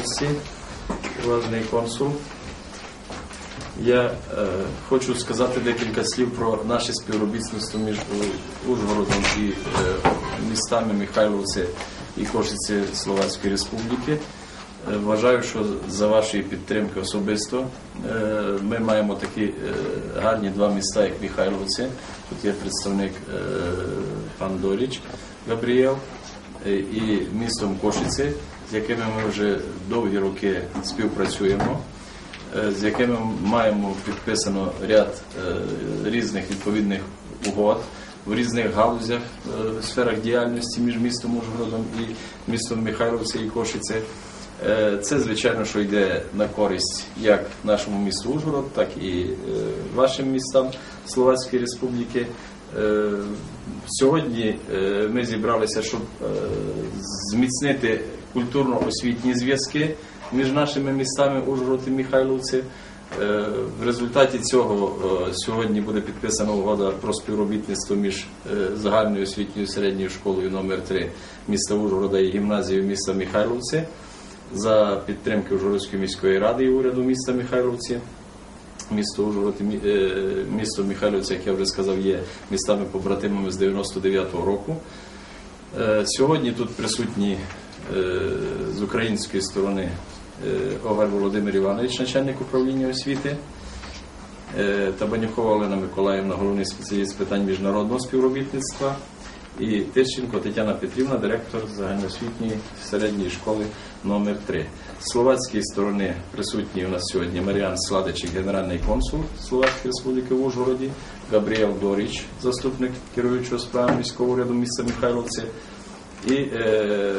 гості, уважний консул. Я е, хочу сказати декілька слів про наше співробітництво між Ужгородом і е, містами Михайловці і Кошиці Словацької Республіки. Е, Вважаю, що за вашої підтримки особисто е, ми маємо такі е, гарні два міста, як Михайловці. Тут є представник е, пан Доріч Габрієл е, і містом Кошиці, з якими ми вже довгі роки співпрацюємо е, з якими маємо підписано ряд е, різних відповідних угод в різних галузях, е, сферах діяльності між містом Ужгородом і містом Михайловці і Кошице. Е, Це, звичайно, що йде на користь як нашому місту Ужгород, так і вашим містам Словацької Республіки. Сьогодні ми зібралися, щоб зміцнити культурно-освітні зв'язки між нашими містами Ужгород і Михайловці. Е, В результаті цього е, сьогодні буде підписана угода про співробітництво між е, загальною освітньою середньою школою номер 3 міста Ужгорода і гімназією міста Михайловці за підтримки Ужгородської міської ради і уряду міста Михайловці. Місто Ужгород, і місто Михайлівці, як я вже сказав, є містами побратимами з 99-го року. Сьогодні тут присутні з української сторони е, Огар Володимир Іванович, начальник управління освіти, е, Табанюкова Олена Миколаївна, головний спеціаліст з питань міжнародного співробітництва, і Тищенко Тетяна Петрівна, директор загальноосвітньої середньої школи номер 3 З словацької сторони присутній у нас сьогодні Маріан Сладичик, генеральний консул Словацької Республіки в Ужгороді, Габріел Доріч, заступник керуючого справами міського уряду міста Михайловці, і е,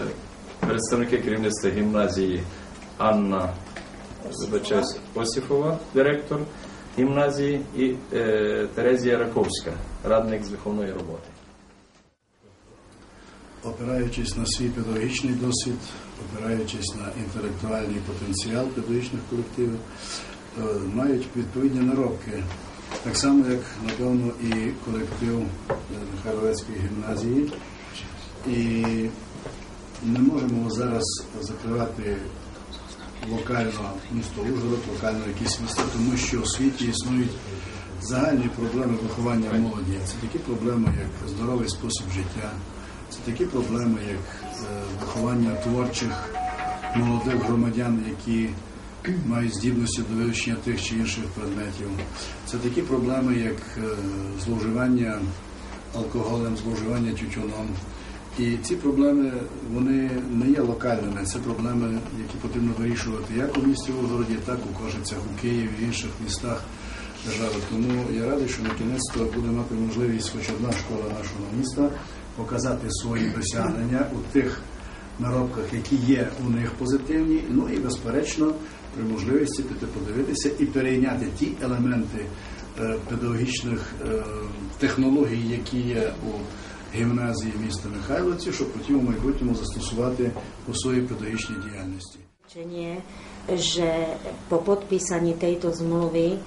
представники керівництва гімназії Анна вибачаюсь, Осіфова, директор гімназії, і е, Терезія Раковська, радник з виховної роботи. опираючись на свій педагогічний досвід, опираючись на інтелектуальний потенціал педагогічних колективів, е, мають відповідні наробки. Так само, як, напевно, і колектив е, Михайловецької гімназії. І не можемо зараз закривати локально місто Ужгород, локально якісь міста, тому що у світі існують загальні проблеми виховання молоді. Це такі проблеми, як здоровий спосіб життя, це такі проблеми, як е, виховання творчих молодих громадян, які мають здібності до вивчення тих чи інших предметів. Це такі проблеми, як е, зловживання алкоголем, зловживання тютюном. І ці проблеми вони не є локальними. Це проблеми, які потрібно вирішувати як у місті Ужгороді, так у Кожицях, у Києві, в інших містах держави. Тому я радий, що на кінець буде мати можливість хоч одна школа нашого міста показати свої досягнення у тих наробках, які є у них позитивні. Ну і безперечно, при можливості піти подивитися і перейняти ті елементи е, педагогічних е, технологій, які є у гімназії міста Михайловці, щоб потім у майбутньому застосувати у своїй педагогічній діяльності. Čenie, že po podpísaní tejto zmluvy e,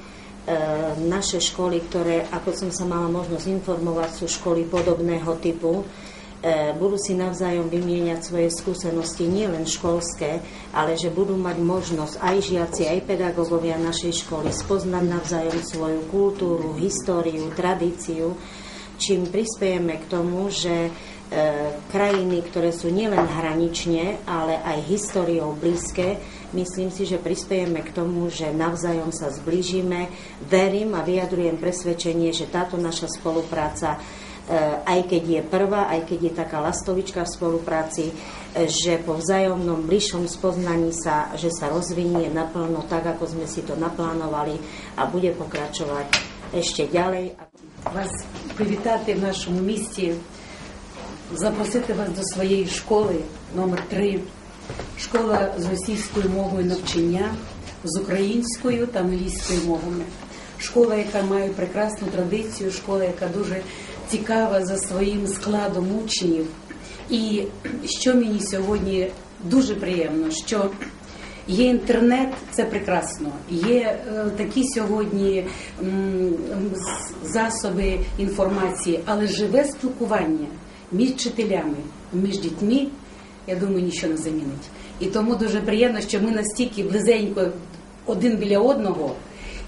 naše školy, ktoré, ako som sa mala možnosť informovať, sú školy podobného typu, e, budú si navzájom vymieňať svoje skúsenosti, nielen školské, ale že budú mať možnosť aj žiaci, aj pedagógovia našej školy spoznať navzájom svoju kultúru, históriu, tradíciu, čím prispiejeme k tomu, že e, krajiny, ktoré sú nielen hranične, ale aj históriou blízke, myslím si, že prispiejeme k tomu, že navzájom sa zblížime. Verím a vyjadrujem presvedčenie, že táto naša spolupráca, e, aj keď je prvá, aj keď je taká lastovička v spolupráci, e, že po vzájomnom bližšom spoznaní sa, že sa rozvinie naplno tak, ako sme si to naplánovali a bude pokračovať ešte ďalej. Вас привітати в нашому місті, запросити вас до своєї школи номер 3 школа з російською мовою навчання, з українською та англійською мовами. Школа, яка має прекрасну традицію, школа, яка дуже цікава за своїм складом учнів. І що мені сьогодні дуже приємно, що Є інтернет, це прекрасно. Є е, такі сьогодні м, засоби інформації, але живе спілкування між вчителями, між дітьми, я думаю, нічого не замінить. І тому дуже приємно, що ми настільки близенько один біля одного.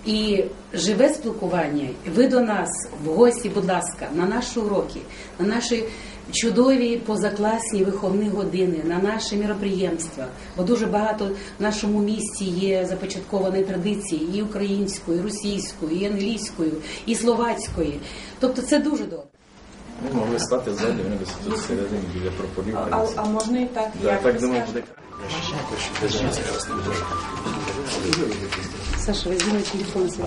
І живе спілкування. Ви до нас в гості, будь ласка, на наші уроки, на наші чудові позакласні виховні години, на наші міроприємства. Бо дуже багато в нашому місті є започаткованої традиції і української, і російської, і англійської, і словацької. Тобто це дуже добре. Ми могли стати ззаді, вони десь тут всередині біля прополів. А, а можна і так? Да, як так думаю, буде Саша, візьми телефон свій.